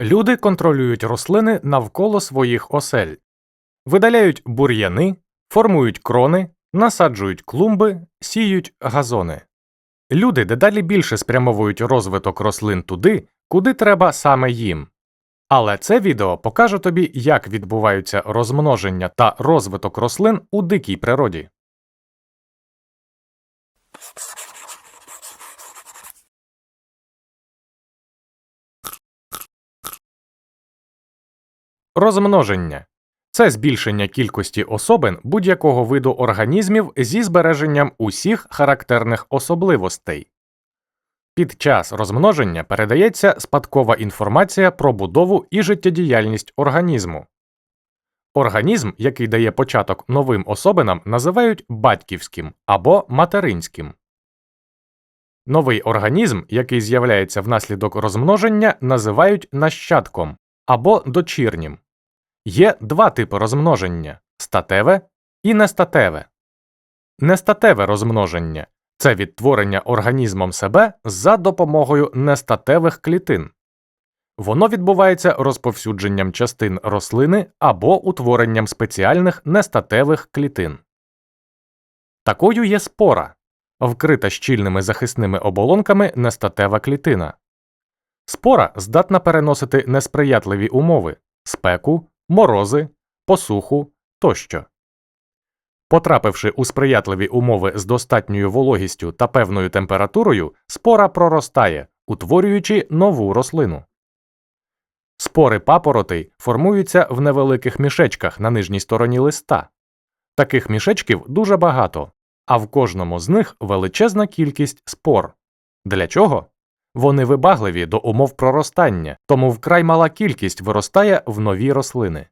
Люди контролюють рослини навколо своїх осель, видаляють бур'яни, формують крони, насаджують клумби, сіють газони. Люди дедалі більше спрямовують розвиток рослин туди, куди треба саме їм. Але це відео покаже тобі, як відбуваються розмноження та розвиток рослин у дикій природі. Розмноження це збільшення кількості особин будь-якого виду організмів зі збереженням усіх характерних особливостей. Під час розмноження передається спадкова інформація про будову і життєдіяльність організму. Організм, який дає початок новим особинам, називають батьківським або материнським. Новий організм, який з'являється внаслідок розмноження, називають нащадком або дочірнім. Є два типи розмноження статеве і нестатеве. Нестатеве розмноження це відтворення організмом себе за допомогою нестатевих клітин. Воно відбувається розповсюдженням частин рослини або утворенням спеціальних нестатевих клітин. Такою є спора, вкрита щільними захисними оболонками нестатева клітина. Спора здатна переносити несприятливі умови спеку, морози, посуху тощо. Потрапивши у сприятливі умови з достатньою вологістю та певною температурою, спора проростає, утворюючи нову рослину. Спори папоротей формуються в невеликих мішечках на нижній стороні листа. Таких мішечків дуже багато, а в кожному з них величезна кількість спор. Для чого? Вони вибагливі до умов проростання, тому вкрай мала кількість виростає в нові рослини.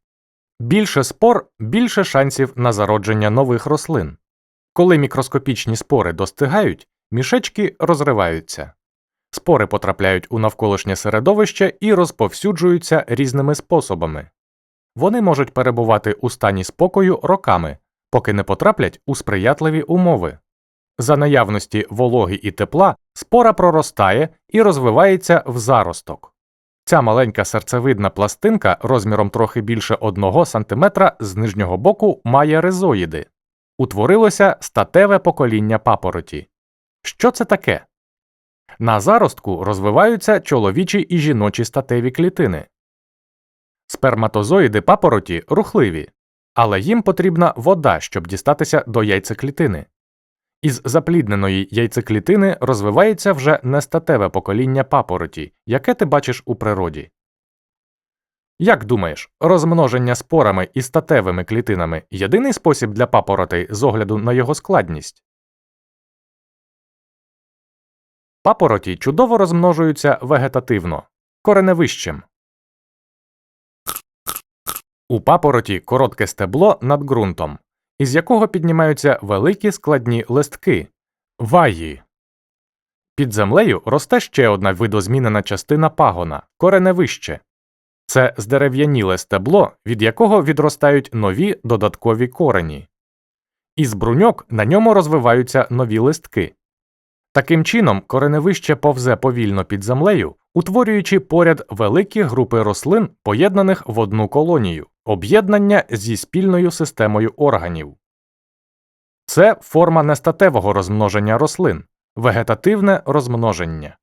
Більше спор більше шансів на зародження нових рослин. Коли мікроскопічні спори достигають, мішечки розриваються. Спори потрапляють у навколишнє середовище і розповсюджуються різними способами. Вони можуть перебувати у стані спокою роками, поки не потраплять у сприятливі умови. За наявності вологи і тепла спора проростає і розвивається в заросток. Ця маленька серцевидна пластинка розміром трохи більше 1 см з нижнього боку має ризоїди. Утворилося статеве покоління папороті. Що це таке? На заростку розвиваються чоловічі і жіночі статеві клітини. Сперматозоїди папороті рухливі, але їм потрібна вода, щоб дістатися до яйцеклітини. Із заплідненої яйцеклітини розвивається вже нестатеве покоління папороті, яке ти бачиш у природі. Як думаєш, розмноження спорами і статевими клітинами єдиний спосіб для папоротей з огляду на його складність? Папороті чудово розмножуються вегетативно кореневищем. У папороті коротке стебло над ґрунтом, із якого піднімаються великі складні листки ваї. Під землею росте ще одна видозмінена частина пагона кореневище. Це здерев'яніле стебло, від якого відростають нові додаткові корені. Із бруньок на ньому розвиваються нові листки. Таким чином, кореневище повзе повільно під землею, утворюючи поряд великі групи рослин, поєднаних в одну колонію, об'єднання зі спільною системою органів. Це форма нестатевого розмноження рослин, вегетативне розмноження.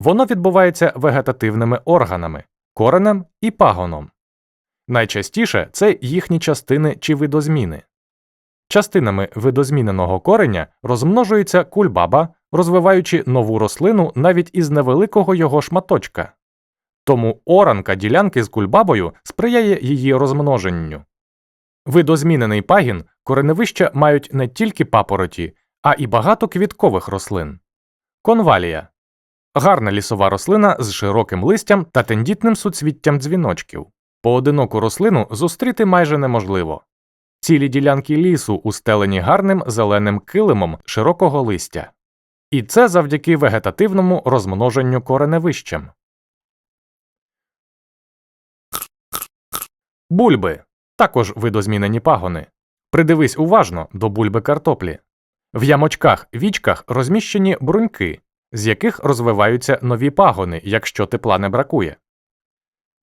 Воно відбувається вегетативними органами, коренем і пагоном. Найчастіше це їхні частини чи видозміни. Частинами видозміненого кореня розмножується кульбаба, розвиваючи нову рослину навіть із невеликого його шматочка. Тому оранка ділянки з кульбабою сприяє її розмноженню. Видозмінений пагін кореневища мають не тільки папороті, а і багато квіткових рослин. Конвалія гарна лісова рослина з широким листям та тендітним суцвіттям дзвіночків. Поодиноку рослину зустріти майже неможливо. Цілі ділянки лісу устелені гарним зеленим килимом широкого листя. І це завдяки вегетативному розмноженню кореневищем. Бульби також видозмінені пагони. Придивись уважно до бульби картоплі. В ямочках вічках розміщені бруньки, з яких розвиваються нові пагони, якщо тепла не бракує.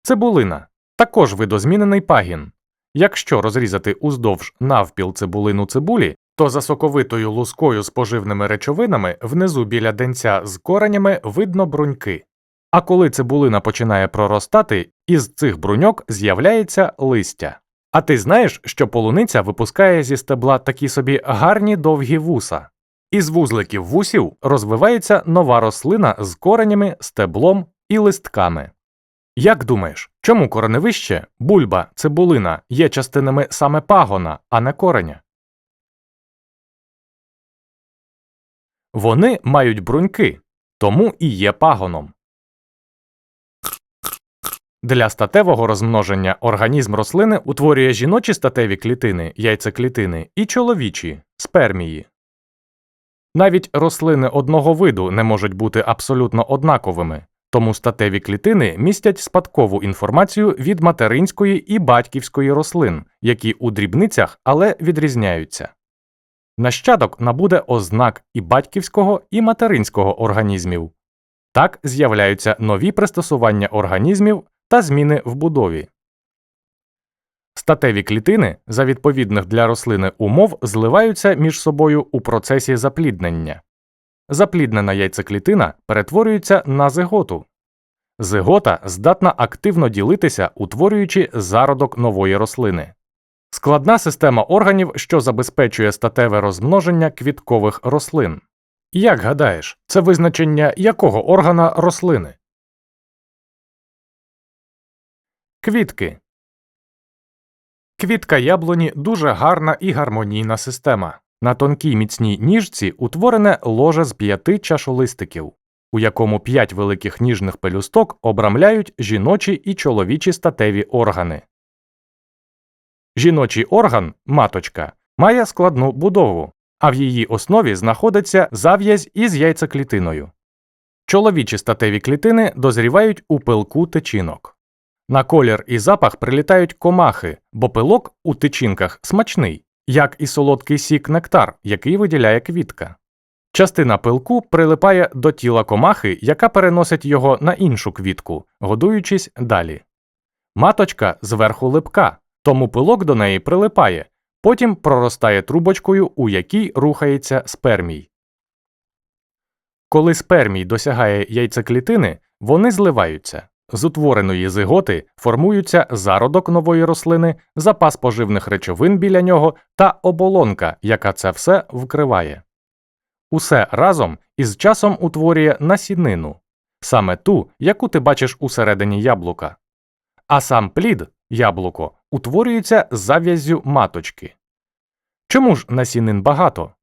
Цибулина також видозмінений пагін. Якщо розрізати уздовж навпіл цибулину цибулі, то за соковитою лускою з поживними речовинами внизу біля денця з коренями видно бруньки. А коли цибулина починає проростати, із цих бруньок з'являється листя. А ти знаєш, що полуниця випускає зі стебла такі собі гарні довгі вуса. Із вузликів вусів розвивається нова рослина з коренями, стеблом і листками. Як думаєш, чому кореневище, бульба, цибулина є частинами саме пагона, а не кореня? Вони мають бруньки, тому і є пагоном. Для статевого розмноження організм рослини утворює жіночі статеві клітини, яйцеклітини і чоловічі спермії. Навіть рослини одного виду не можуть бути абсолютно однаковими, тому статеві клітини містять спадкову інформацію від материнської і батьківської рослин, які у дрібницях, але відрізняються. Нащадок набуде ознак і батьківського, і материнського організмів. Так з'являються нові пристосування організмів та зміни в будові. Статеві клітини за відповідних для рослини умов зливаються між собою у процесі запліднення. Запліднена яйцеклітина перетворюється на зиготу. Зигота здатна активно ділитися, утворюючи зародок нової рослини. Складна система органів, що забезпечує статеве розмноження квіткових рослин. Як гадаєш, це визначення якого органа рослини? Квітки Квітка яблуні дуже гарна і гармонійна система. На тонкій міцній ніжці утворене ложе з п'яти чашолистиків, у якому п'ять великих ніжних пелюсток обрамляють жіночі і чоловічі статеві органи. Жіночий орган маточка має складну будову, а в її основі знаходиться зав'язь із яйцеклітиною. Чоловічі статеві клітини дозрівають у пилку течінок. На колір і запах прилітають комахи, бо пилок у тичинках смачний, як і солодкий сік нектар, який виділяє квітка. Частина пилку прилипає до тіла комахи, яка переносить його на іншу квітку, годуючись далі. Маточка зверху липка, тому пилок до неї прилипає, потім проростає трубочкою, у якій рухається спермій. Коли спермій досягає яйцеклітини, вони зливаються. З утвореної зиготи формуються зародок нової рослини, запас поживних речовин біля нього та оболонка, яка це все вкриває. Усе разом із часом утворює насінину, саме ту, яку ти бачиш усередині яблука. А сам плід, яблуко, утворюється зав'яззю маточки. Чому ж насінин багато?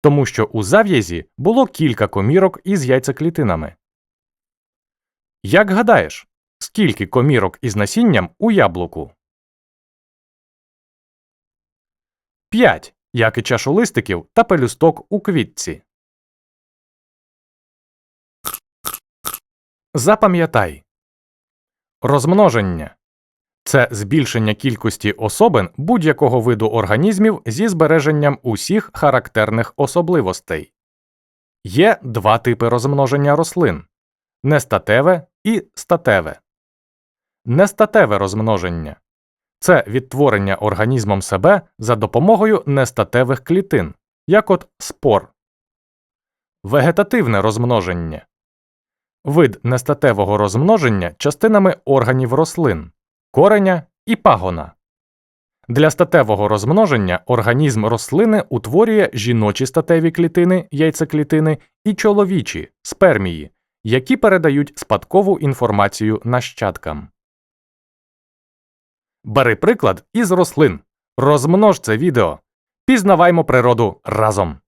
Тому що у зав'язі було кілька комірок із яйцеклітинами. Як гадаєш, скільки комірок із насінням у яблуку? 5. Як і чашолистиків та пелюсток у квітці. Запам'ятай розмноження це збільшення кількості особин будь-якого виду організмів зі збереженням усіх характерних особливостей. Є два типи розмноження рослин нестатеве і статеве. Нестатеве розмноження це відтворення організмом себе за допомогою нестатевих клітин, як от спор. Вегетативне розмноження вид нестатевого розмноження частинами органів рослин, кореня і пагона. Для статевого розмноження організм рослини утворює жіночі статеві клітини, яйцеклітини і чоловічі спермії, які передають спадкову інформацію нащадкам. Бери приклад із рослин. Розмнож це відео. Пізнаваймо природу разом.